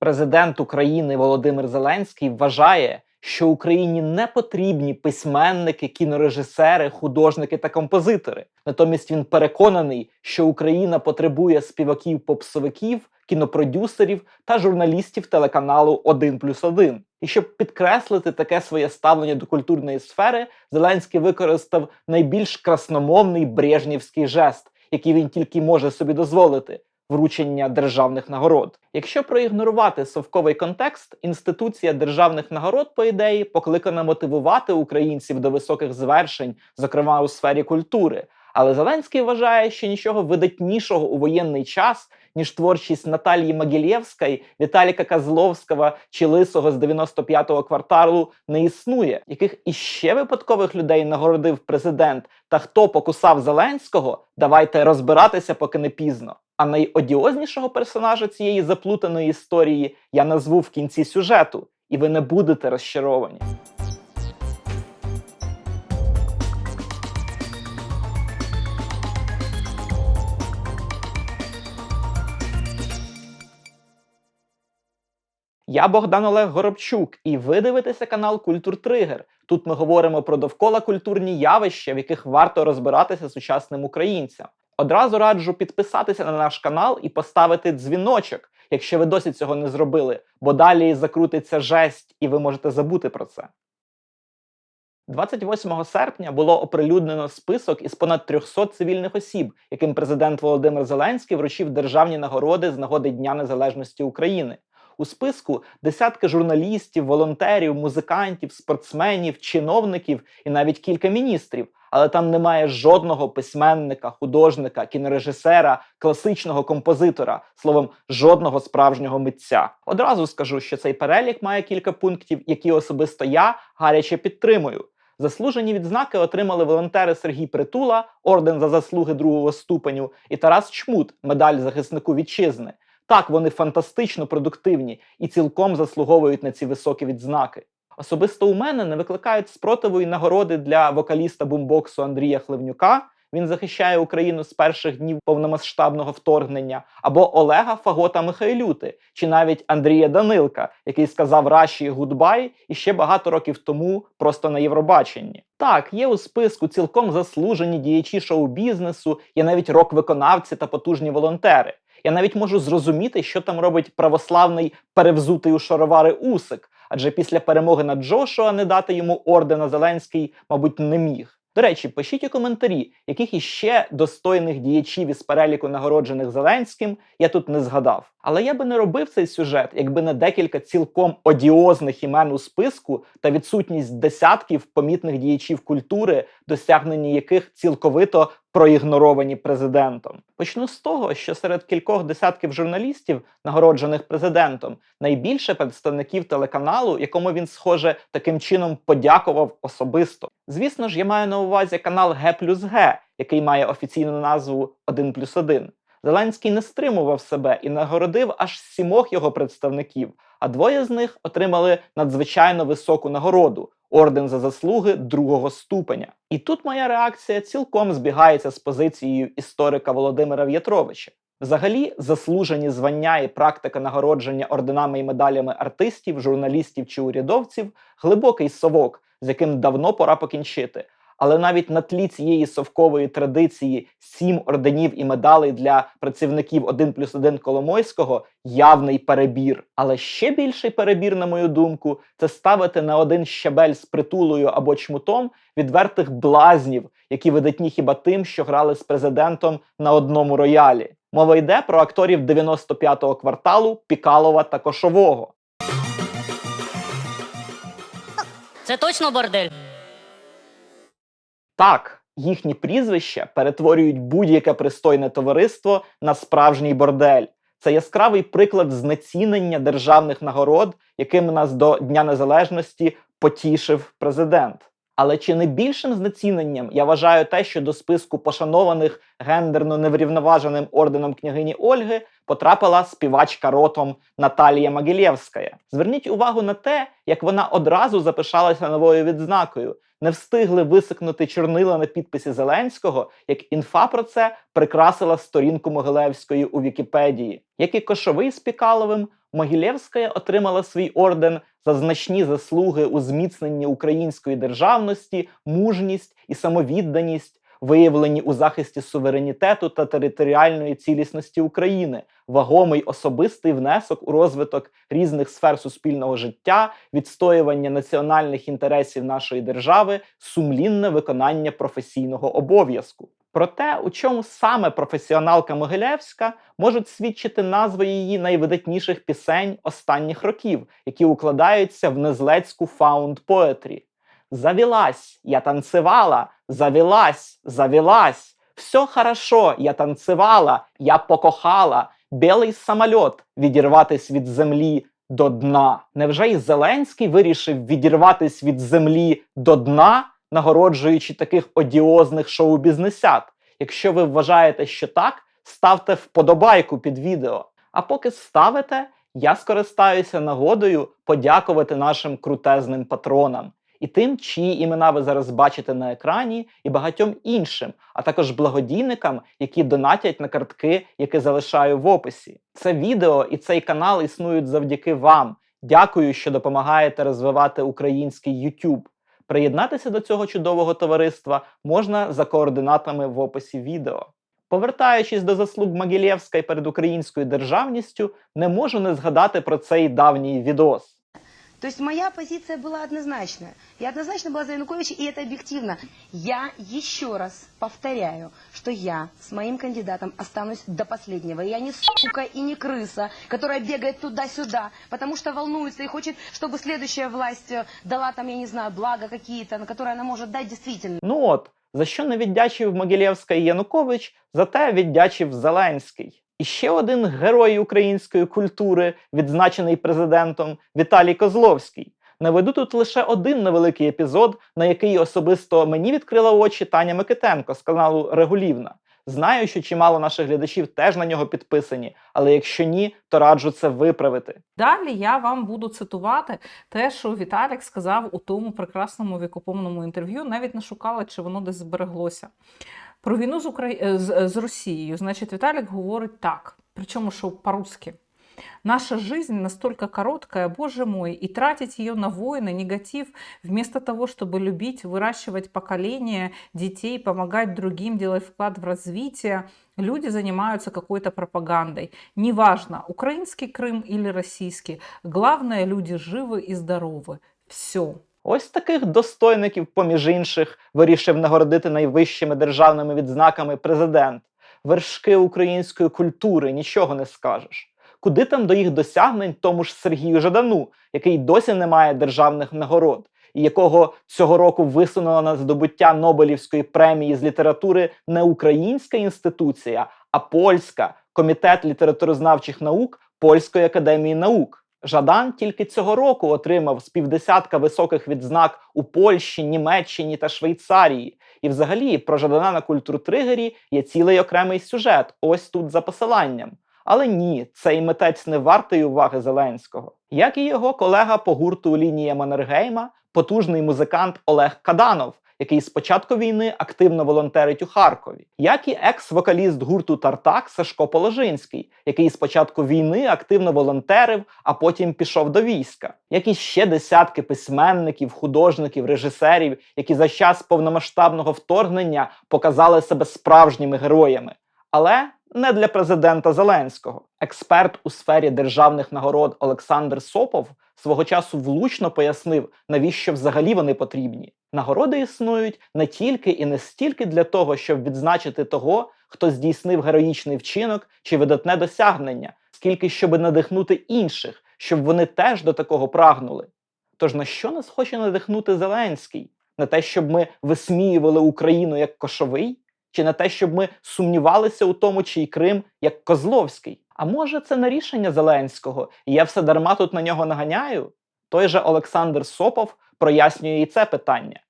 Президент України Володимир Зеленський вважає, що Україні не потрібні письменники, кінорежисери, художники та композитори. Натомість він переконаний, що Україна потребує співаків-попсовиків, кінопродюсерів та журналістів телеканалу 1+,1. І щоб підкреслити таке своє ставлення до культурної сфери, Зеленський використав найбільш красномовний брежнівський жест, який він тільки може собі дозволити вручення державних нагород. Якщо проігнорувати совковий контекст, інституція державних нагород, по ідеї, покликана мотивувати українців до високих звершень, зокрема у сфері культури. Але Зеленський вважає, що нічого видатнішого у воєнний час, ніж творчість Наталії Могилєвської, Віталіка Козловського чи Лисого з 95-го кварталу не існує, яких іще випадкових людей нагородив президент. Та хто покусав Зеленського, давайте розбиратися, поки не пізно. А найодіознішого персонажа цієї заплутаної історії я назву в кінці сюжету, і ви не будете розчаровані. Я Богдан Олег Горобчук, і ви дивитеся канал Культур Тригер. Тут ми говоримо про довкола культурні явища, в яких варто розбиратися сучасним українцям. Одразу раджу підписатися на наш канал і поставити дзвіночок, якщо ви досі цього не зробили, бо далі закрутиться жесть, і ви можете забути про це. 28 серпня було оприлюднено список із понад 300 цивільних осіб, яким президент Володимир Зеленський вручив державні нагороди з нагоди Дня Незалежності України. У списку десятки журналістів, волонтерів, музикантів, спортсменів, чиновників і навіть кілька міністрів. Але там немає жодного письменника, художника, кінорежисера, класичного композитора, словом, жодного справжнього митця. Одразу скажу, що цей перелік має кілька пунктів, які особисто я гаряче підтримую. Заслужені відзнаки отримали волонтери Сергій Притула, орден за заслуги другого ступеню, і Тарас Чмут, медаль захиснику вітчизни. Так, вони фантастично продуктивні і цілком заслуговують на ці високі відзнаки. Особисто у мене не викликають спротиву і нагороди для вокаліста бумбоксу Андрія Хливнюка. Він захищає Україну з перших днів повномасштабного вторгнення, або Олега Фагота Михайлюти, чи навіть Андрія Данилка, який сказав Раші гудбай і ще багато років тому просто на Євробаченні. Так, є у списку цілком заслужені діячі шоу-бізнесу, є навіть рок-виконавці та потужні волонтери. Я навіть можу зрозуміти, що там робить православний перевзутий у шаровари Усик, адже після перемоги над Джошуа не дати йому ордена Зеленський, мабуть, не міг. До речі, пишіть у коментарі, яких іще достойних діячів із переліку нагороджених Зеленським я тут не згадав. Але я би не робив цей сюжет, якби не декілька цілком одіозних імен у списку та відсутність десятків помітних діячів культури, досягнення яких цілковито проігноровані президентом. Почну з того, що серед кількох десятків журналістів, нагороджених президентом, найбільше представників телеканалу, якому він, схоже, таким чином подякував особисто. Звісно ж, я маю на увазі канал Г плюс Г, який має офіційну назву 1 плюс 1. Зеленський не стримував себе і нагородив аж сімох його представників, а двоє з них отримали надзвичайно високу нагороду орден за заслуги другого ступеня. І тут моя реакція цілком збігається з позицією історика Володимира В'ятровича. Взагалі, заслужені звання і практика нагородження орденами і медалями артистів, журналістів чи урядовців глибокий совок, з яким давно пора покінчити. Але навіть на тлі цієї совкової традиції сім орденів і медалей для працівників 1 плюс 1 Коломойського явний перебір. Але ще більший перебір, на мою думку, це ставити на один щабель з притулою або чмутом відвертих блазнів, які видатні хіба тим, що грали з президентом на одному роялі. Мова йде про акторів 95-го кварталу Пікалова та Кошового. Це точно бордель. Так, їхні прізвища перетворюють будь-яке пристойне товариство на справжній бордель. Це яскравий приклад знецінення державних нагород, якими нас до Дня Незалежності потішив президент. Але чи не більшим знеціненням я вважаю те, що до списку пошанованих гендерно неврівноваженим орденом княгині Ольги потрапила співачка ротом Наталія Могилєвська. Зверніть увагу на те, як вона одразу запишалася новою відзнакою. Не встигли висикнути чорнила на підписі Зеленського, як інфа про це прикрасила сторінку Могилевської у Вікіпедії. Як і Кошовий з Пікаловим, Могилєвська отримала свій орден за значні заслуги у зміцненні української державності, мужність і самовідданість, виявлені у захисті суверенітету та територіальної цілісності України, вагомий особистий внесок у розвиток різних сфер суспільного життя, відстоювання національних інтересів нашої держави, сумлінне виконання професійного обов'язку. Про те, у чому саме професіоналка Могилевська, можуть свідчити назви її найвидатніших пісень останніх років, які укладаються в незлецьку фаунд поетрі. Завелась, я танцевала, завелась, завелась. Все хорошо, я танцевала, я покохала. Білий самольот відірватись від землі до дна. Невже і Зеленський вирішив відірватись від землі до дна, нагороджуючи таких одіозних шоу-бізнесят? Якщо ви вважаєте, що так, ставте вподобайку під відео. А поки ставите, я скористаюся нагодою подякувати нашим крутезним патронам і тим, чиї імена ви зараз бачите на екрані, і багатьом іншим, а також благодійникам, які донатять на картки, які залишаю в описі. Це відео і цей канал існують завдяки вам. Дякую, що допомагаєте розвивати український YouTube. Приєднатися до цього чудового товариства можна за координатами в описі відео. Повертаючись до заслуг Могилєвська перед українською державністю, не можу не згадати про цей давній відос. То есть моя позиция была однозначная. Я однозначно была за Януковича, и это объективно. Я еще раз повторяю, что я с моим кандидатом останусь до последнего. Я не сука и не крыса, которая бегает туда-сюда, потому что волнуется и хочет, чтобы следующая власть э, дала там, я не знаю, блага какие-то, на которые она может дать действительно. Ну от, за що не віддячив Могилєвська і Янукович, зате віддячив Зеленський. І ще один герой української культури, відзначений президентом Віталій Козловський. Наведу тут лише один невеликий епізод, на який особисто мені відкрила очі Таня Микитенко з каналу Регулівна. Знаю, що чимало наших глядачів теж на нього підписані, але якщо ні, то раджу це виправити. Далі я вам буду цитувати те, що Віталік сказав у тому прекрасному вікопомному інтерв'ю. Навіть не шукала, чи воно десь збереглося. Про війну з, Украї... е, з, е, з Росією. Значить, Віталік говорить так, причому що по-русски. Наша жизнь настолько короткая, боже мой, и тратить ее на войны, негатив, вместо того, чтобы любить, выращивать поколение детей, помогать другим, делать вклад в развитие, люди занимаются какой-то пропагандой. Неважно, украинский Крым или российский, главное, люди живы и здоровы. Все. Ось таких достойників, поміж інших, вирішив нагородити найвищими державними відзнаками президент. Вершки української культури, нічого не скажеш. Куди там до їх досягнень тому ж Сергію Жадану, який досі не має державних нагород, і якого цього року висунула на здобуття Нобелівської премії з літератури не українська інституція, а польська комітет літературознавчих наук Польської академії наук. Жадан тільки цього року отримав з півдесятка високих відзнак у Польщі, Німеччині та Швейцарії. І взагалі про Жадана на культуртригері є цілий окремий сюжет. Ось тут за посиланням. Але ні, цей митець не вартий уваги Зеленського. Як і його колега по гурту Лінія Маннергейма, потужний музикант Олег Каданов, який з початку війни активно волонтерить у Харкові, як і екс-вокаліст гурту Тартак Сашко Положинський, який з початку війни активно волонтерив, а потім пішов до війська, як і ще десятки письменників, художників, режисерів, які за час повномасштабного вторгнення показали себе справжніми героями. Але не для президента Зеленського. Експерт у сфері державних нагород Олександр Сопов свого часу влучно пояснив, навіщо взагалі вони потрібні. Нагороди існують не тільки і не стільки для того, щоб відзначити того, хто здійснив героїчний вчинок чи видатне досягнення, скільки щоб надихнути інших, щоб вони теж до такого прагнули. Тож на що нас хоче надихнути Зеленський? На те, щоб ми висміювали Україну як кошовий? Чи на те, щоб ми сумнівалися у тому, чий Крим як Козловський? А може, це не рішення Зеленського, і я все дарма тут на нього наганяю? Той же Олександр Сопов прояснює і це питання.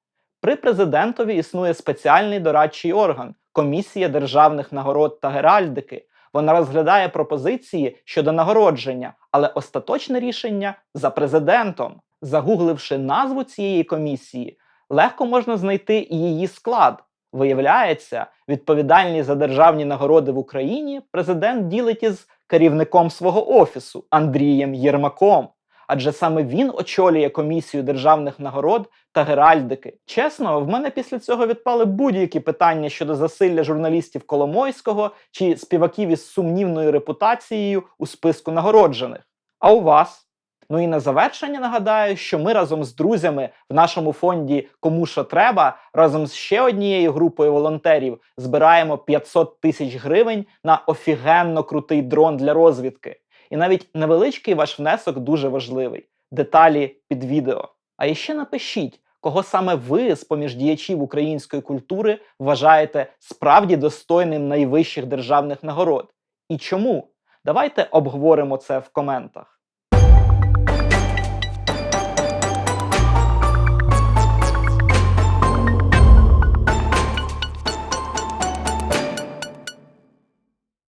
При президентові існує спеціальний дорадчий орган комісія державних нагород та геральдики. Вона розглядає пропозиції щодо нагородження, але остаточне рішення за президентом. Загугливши назву цієї комісії, легко можна знайти і її склад. Виявляється, відповідальність за державні нагороди в Україні президент ділить із керівником свого офісу Андрієм Єрмаком. Адже саме він очолює комісію державних нагород та геральдики. Чесно, в мене після цього відпали будь-які питання щодо засилля журналістів Коломойського чи співаків із сумнівною репутацією у списку нагороджених. А у вас? Ну і на завершення нагадаю, що ми разом з друзями в нашому фонді Кому що треба разом з ще однією групою волонтерів збираємо 500 тисяч гривень на офігенно крутий дрон для розвідки. І навіть невеличкий ваш внесок дуже важливий. Деталі під відео. А ще напишіть, кого саме ви з поміж діячів української культури вважаєте справді достойним найвищих державних нагород. І чому? Давайте обговоримо це в коментах.